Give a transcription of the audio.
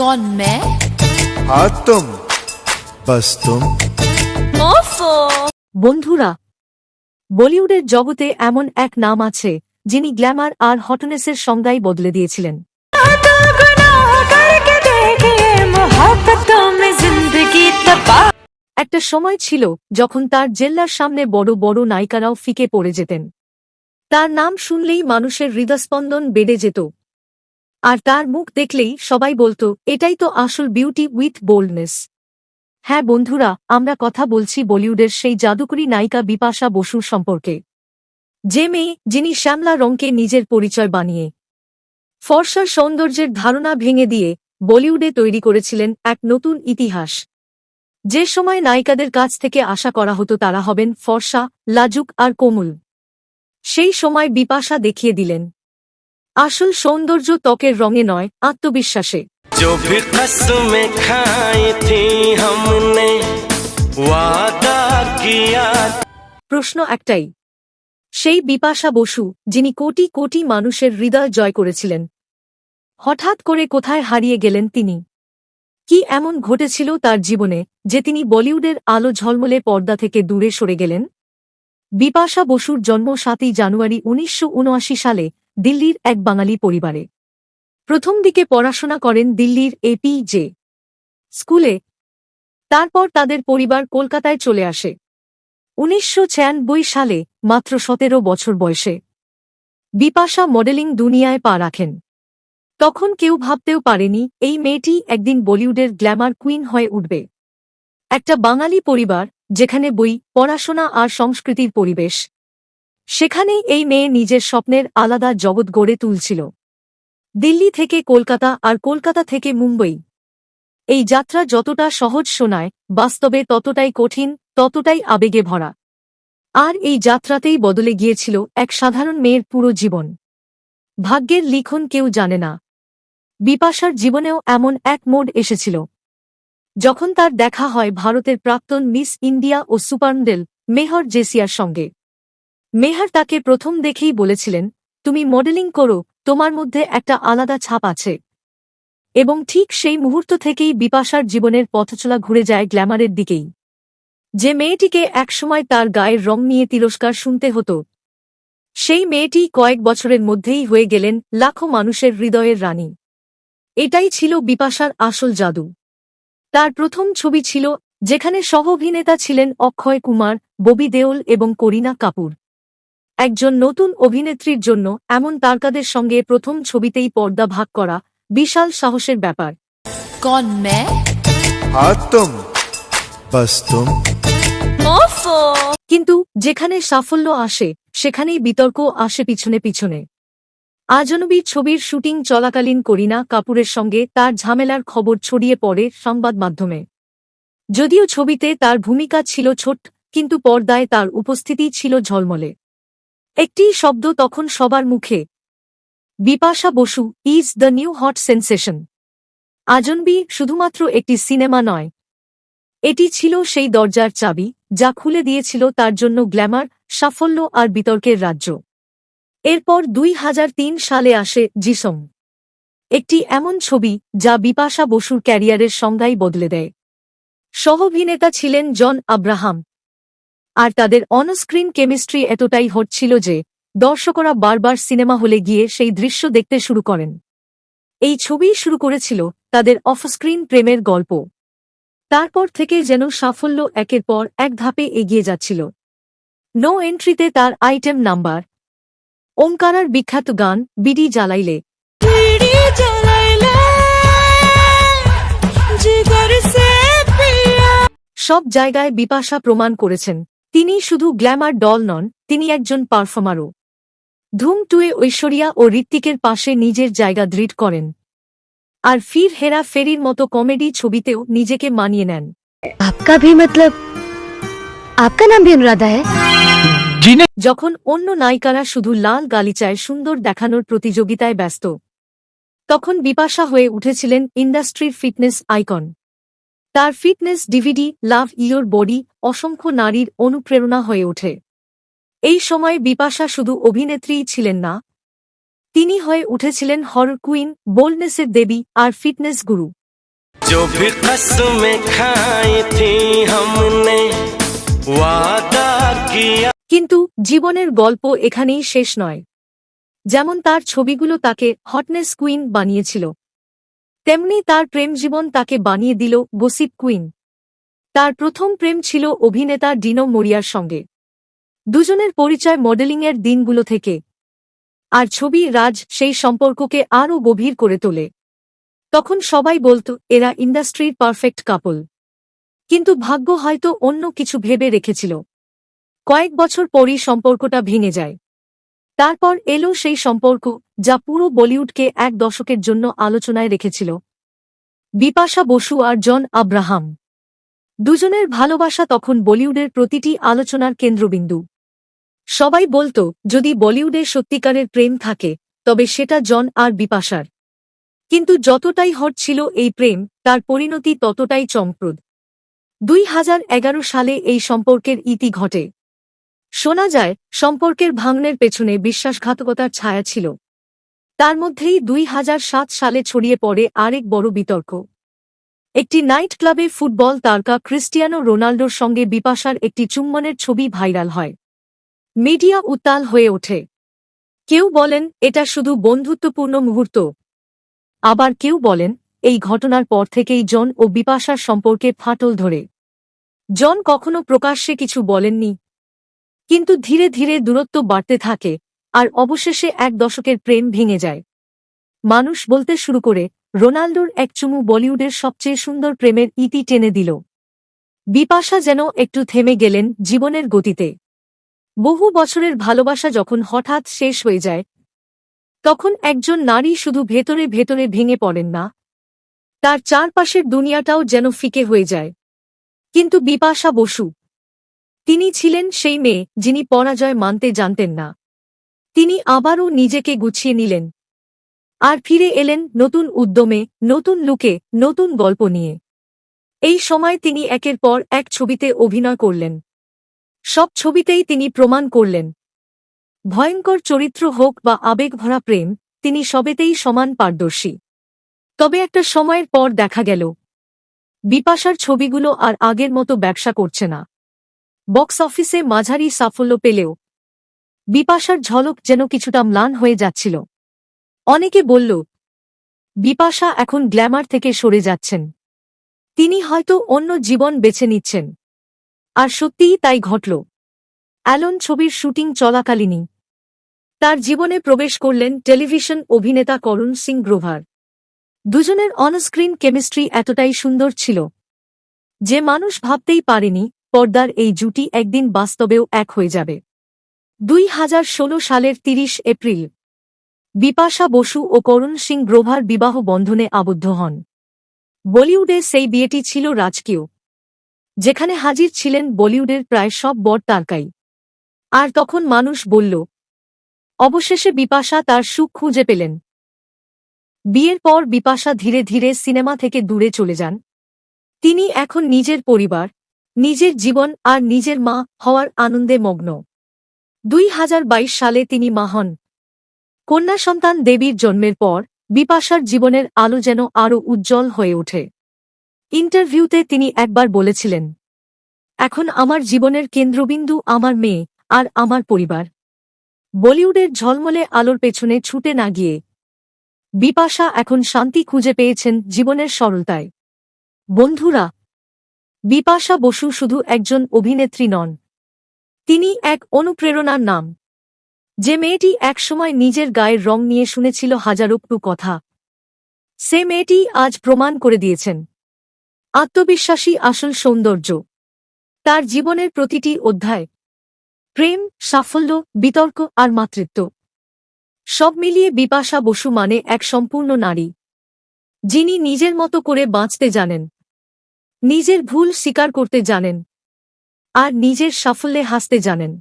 कौन मैं हाँ तुम बस तुम ओफो বন্ধুরা বলিউডের জগতে এমন এক নাম আছে যিনি গ্ল্যামার আর হটনেসের সংজ্ঞাই বদলে দিয়েছিলেন একটা সময় ছিল যখন তার জেল্লার সামনে বড় বড় নায়িকারাও ফিকে পড়ে যেতেন তার নাম শুনলেই মানুষের হৃদস্পন্দন বেড়ে যেত আর তার মুখ দেখলেই সবাই বলতো, এটাই তো আসল বিউটি উইথ বোল্ডনেস হ্যাঁ বন্ধুরা, আমরা কথা বলছি বলিউডের সেই জাদুকরী নায়িকা বিপাশা বসুর সম্পর্কে। যে মেয়ে, যিনি শ্যামলা রঙকে নিজের পরিচয় বানিয়ে ফর্সার সৌন্দর্যের ধারণা ভেঙে দিয়ে বলিউডে তৈরি করেছিলেন এক নতুন ইতিহাস। যে সময় নায়িকাদের কাছ থেকে আশা করা হতো তারা হবেন ফর্সা, লাজুক আর কোমল। সেই সময় বিপাশা দেখিয়ে দিলেন আসল সৌন্দর্য ত্বকের রঙে নয় আত্মবিশ্বাসে जो भी कसमें खाई थी हमने वादा किया প্রশ্ন একটাই সেই বিপাশা বসু যিনি কোটি কোটি মানুষের হৃদয় জয় করেছিলেন হঠাৎ করে কোথায় হারিয়ে গেলেন তিনি কি এমন ঘটেছিল তার জীবনে যে তিনি বলিউডের আলো ঝলমলে পর্দা থেকে দূরে সরে গেলেন বিপাশা বসুর জন্ম সাতই জানুয়ারি উনিশশো সালে দিল্লির এক বাঙালি পরিবারে। প্রথম দিকে পড়াশোনা করেন দিল্লির এপি জে স্কুলে। তারপর তাদের পরিবার কলকাতায় চলে আসে। উনিশশো সালে মাত্র সতেরো বছর বয়সে। বিপাশা মডেলিং দুনিয়ায় পা রাখেন। তখন কেউ ভাবতেও পারেনি, এই মেয়েটি একদিন বলিউডের গ্ল্যামার কুইন হয়ে উঠবে। একটা বাঙালি পরিবার, যেখানে বই, পড়াশোনা আর সংস্কৃতির পরিবেশ সেখানেই এই মেয়ে নিজের স্বপ্নের আলাদা জগৎ গড়ে তুলছিল। দিল্লি থেকে কলকাতা আর কলকাতা থেকে মুম্বই। এই যাত্রা যতটা সহজ শোনায়, বাস্তবে ততটাই কঠিন, ততটাই আবেগে ভরা। আর এই যাত্রাতেই বদলে গিয়েছিল এক সাধারণ মেয়ের পুরো জীবন। ভাগ্যের লিখন কেউ জানে না। বিপাশার জীবনেও এমন এক মোড এসেছিল। যখন তার দেখা হয় ভারতের প্রাক্তন মিস ইন্ডিয়া ও সুপারমডেল মেহর জেসিয়ার সঙ্গে। মেহর তাকে প্রথম দেখেই বলেছিলেন, তুমি মডেলিং করো, তোমার মধ্যে একটা আলাদা ছাপ আছে। এবং ঠিক সেই মুহূর্ত থেকেই বিপাশার জীবনের পথচলা ঘুরে যায় গ্ল্যামারের দিকেই। যে মেয়েটিকে একসময় তার গায়ের রং নিয়ে তিরস্কার শুনতে হতো, সেই মেয়েটি কয়েক বছরের মধ্যেই হয়ে গেলেন লাখো মানুষের হৃদয়ের রানী। এটাই ছিল বিপাশার আসল জাদু। তার প্রথম ছবি ছিল, যেখানে সহ অভিনেতা ছিলেন অক্ষয় কুমার, ববি দেওল এবং করিনা কাপুর। একজন নতুন অভিনেত্রীর জন্য এমন তারকাদের সঙ্গে প্রথম ছবিতেই পর্দা ভাগ করা বিশাল সাহসের ব্যাপার। কন কিন্তু যেখানে সাফল্য আসে সেখানেই বিতর্ক আসে পিছনে পিছনে। আজনবী ছবির শুটিং চলাকালীন করিনা কাপুরের সঙ্গে তার ঝামেলার খবর ছড়িয়ে পড়ে সংবাদ মাধ্যমে। যদিও ছবিতে তার ভূমিকা ছিল ছোট কিন্তু পর্দায় তার উপস্থিতি ছিল ঝলমলে। একটি শব্দ তখন সবার মুখে। Bipasha Basu is the new hot sensation Ajnabee শুধুমাত্র একটি সিনেমা নয়। এটি ছিল সেই দরজার চাবি, যা খুলে দিয়েছিল তার জন্য গ্ল্যামার, সাফল্য আর বিতর্কের রাজ্য। এরপর দুই হাজার তিন সালে আসে জিসম একটি এমন ছবি, যা বিপাশা বসুর ক্যারিয়ারের সংজ্ঞাই বদলে দেয়। সহ-অভিনেতা ছিলেন জন আব্রাহাম। আর তাদের অনস্ক্রিন কেমিস্ট্রি এতটাই হচ্ছিল যে দর্শকরা বারবার সিনেমা হলে গিয়ে সেই দৃশ্য দেখতে শুরু করেন। এই ছবি শুরু করেছিল তাদের অফস্ক্রিন প্রেমের গল্প। তারপর থেকে যেন সাফল্য একের পর এক ধাপে এগিয়ে যাচ্ছিল। নো এন্ট্রিতে তার আইটেম নাম্বার। ওঙ্কারার বিখ্যাত গান বিডি জ্বালাইলে। সব জায়গায় বিপাশা প্রমাণ করেছেন। তিনি শুধু গ্ল্যামার ডল নন তিনি একজন পারফর্মারও। ধুম টুয়ে ঐশ্বরিয়া ও ঋত্বিকের পাশে নিজের জায়গা দৃঢ় করেন। আর ফির হেরা ফেরির মতো কমেডি ছবিতেও নিজেকে মানিয়ে নেন। আপকা ভি মতলব আপকা নাম ভি অনুরাধা যখন অন্য নায়িকারা শুধু লাল গালিচায় সুন্দর দেখানোর প্রতিযোগিতায় ব্যস্ত তখন বিপাশা হয়ে উঠেছিলেন ইন্ডাস্ট্রির ফিটনেস আইকন। তার fitness DVD love your body অসংখ্য নারীর অনুপ্রেরণা হয়ে ওঠে এই সময় বিপাশা শুধু অভিনেত্রীই ছিলেন না তিনি হয়ে উঠেছিলেন হরর কুইন বোল্ডনেসের দেবী আর ফিটনেস গুরু जो भी कसमें खाई थी हमने वादा किया কিন্তু জীবনের গল্প এখানেই শেষ নয় যেমন তার ছবিগুলো তাকে হটনেস কুইন বানিয়েছিল তেমনি তার প্রেম জীবন তাকে বানিয়ে দিল গসিপ কুইন। তার প্রথম প্রেম ছিল অভিনেতা ডিনো মরিয়ার সঙ্গে। দুজনের পরিচয় মডেলিংয়ের দিনগুলো থেকে। আর ছবি রাজ সেই সম্পর্ককে আরও গভীর করে তোলে। তখন সবাই বলতো, এরা ইন্ডাস্ট্রির পারফেক্ট কাপল। কিন্তু ভাগ্য হয়তো অন্য কিছু ভেবে রেখেছিল। কয়েক বছর পরই সম্পর্কটা ভেঙে যায়। তারপর এলো সেই সম্পর্ক, যা পুরো বলিউডকে এক দশকের জন্য আলোচনায় রেখেছিল। বিপাশা বসু আর জন আব্রাহাম। দুজনের ভালোবাসা তখন বলিউডের প্রতিটি আলোচনার কেন্দ্রবিন্দু। সবাই বলতো, যদি বলিউডে সত্যিকারের প্রেম থাকে, তবে সেটা জন আর বিপাশার। কিন্তু যতটাই হট ছিল এই প্রেম, তার পরিণতি ততটাই চমপ্রদ দুই হাজার এগারো সালে এই সম্পর্কের ইতি ঘটে। শোনা যায়, সম্পর্কের ভাঙনের পেছনে বিশ্বাসঘাতকতার ছায়া ছিল। তার মধ্যেই দুই হাজার সাত সালে ছড়িয়ে পড়ে আরেক বড় বিতর্ক। একটি নাইট ক্লাবে ফুটবল তারকা ক্রিস্টিয়ানো রোনাল্ডোর সঙ্গে বিপাশার একটি চুম্বনের ছবি ভাইরাল হয়। মিডিয়া উত্তাল হয়ে ওঠে। কেউ বলেন, এটা শুধু বন্ধুত্বপূর্ণ মুহূর্ত। আবার কেউ বলেন, এই ঘটনার পর থেকেই জন ও বিপাশার সম্পর্কে ফাটল ধরে। জন কখনো প্রকাশ্যে কিছু বলেননি কিন্তু ধীরে ধীরে দূরত্ব বাড়তে থাকে, আর অবশেষে এক দশকের প্রেম ভেঙে যায়। মানুষ বলতে শুরু করে রোনাল্ডোর এক চুমু বলিউডের সবচেয়ে সুন্দর প্রেমের ইতি টেনে দিল। বিপাশা যেন একটু থেমে গেলেন জীবনের গতিতে। বহু বছরের ভালোবাসা যখন হঠাৎ শেষ হয়ে যায়, তখন একজন নারী শুধু ভেতরে ভেতরে ভেঙে পড়েন না, তার চারপাশের দুনিয়াটাও যেন ফিকে হয়ে যায়। কিন্তু বিপাশা বসু তিনি ছিলেন সেই মেয়ে যিনি পরাজয় মানতে জানতেন না। তিনি আবারও নিজেকে গুছিয়ে নিলেন। আর ফিরে এলেন নতুন উদ্যমে, নতুন লুকে, নতুন গল্প নিয়ে। এই সময় তিনি একের পর এক ছবিতে অভিনয় করলেন। সব ছবিতেই তিনি প্রমাণ করলেন। ভয়ঙ্কর চরিত্র হোক বা আবেগভরা প্রেম, তিনি সবেতেই সমান পারদর্শী। তবে একটা সময়ের পর দেখা গেল। বিপাশার ছবিগুলো আর আগের মতো ব্যবসা করছে না। বক্স অফিসে মাঝারি সাফল্য পেলেও বিপাশার ঝলক যেন কিছুটা ম্লান হয়ে যাচ্ছিল। অনেকে বলল, বিপাশা এখন গ্ল্যামার থেকে সরে যাচ্ছেন। তিনি হয়তো অন্য জীবন বেছে নিচ্ছেন। আর সত্যিই তাই ঘটল। অ্যালন ছবির শুটিং চলাকালীনই তার জীবনে প্রবেশ করলেন টেলিভিশন অভিনেতা করুণ সিং গ্রোভার। দুজনের অনস্ক্রিন কেমিস্ট্রি এতটাই সুন্দর ছিল যে মানুষ ভাবতেই পারেনি পর্দার এই জুটি একদিন বাস্তবেও এক হয়ে যাবে। দুই হাজার ষোলো সালের তিরিশ এপ্রিল। বিপাশা বসু ও করুণ সিং গ্রোভার বিবাহ বন্ধনে আবদ্ধ হন। বলিউডে সেই বিয়েটি ছিল রাজকীয়। যেখানে হাজির ছিলেন বলিউডের প্রায় সব বড় তারকাই। আর তখন মানুষ বলল, অবশেষে বিপাশা তার সুখ খুঁজে পেলেন। বিয়ের পর বিপাশা ধীরে ধীরে সিনেমা থেকে দূরে চলে যান। তিনি এখন নিজের পরিবার নিজের জীবন আর নিজের মা হওয়ার আনন্দে মগ্ন। দুই হাজার বাইশ সালে তিনি মা হন। কন্যা সন্তান দেবীর জন্মের পর বিপাশার জীবনের আলো যেন আরও উজ্জ্বল হয়ে ওঠে। ইন্টারভিউতে তিনি একবার বলেছিলেন, এখন আমার জীবনের কেন্দ্রবিন্দু আমার মেয়ে আর আমার পরিবার। বলিউডের ঝলমলে আলোর পেছনে ছুটে না গিয়ে। বিপাশা এখন শান্তি খুঁজে পেয়েছেন জীবনের সরলতায়। বন্ধুরা বিপাশা বসু শুধু একজন অভিনেত্রী নন। তিনি এক অনুপ্রেরণার নাম। যে মেয়েটি একসময় নিজের গায়ের রং নিয়ে শুনেছিল হাজারোক্তু কথা। সে মেয়েটি আজ প্রমাণ করে দিয়েছেন। আত্মবিশ্বাসী আসল সৌন্দর্য। তার জীবনের প্রতিটি অধ্যায়। প্রেম, সাফল্য, বিতর্ক আর মাতৃত্ব। সব মিলিয়ে বিপাশা বসু মানে এক সম্পূর্ণ নারী। যিনি নিজের মতো করে বাঁচতে জানেন। নিজের ভুল স্বীকার করতে জানেন। আর নিজের সাফল্যে হাসতে জানেন।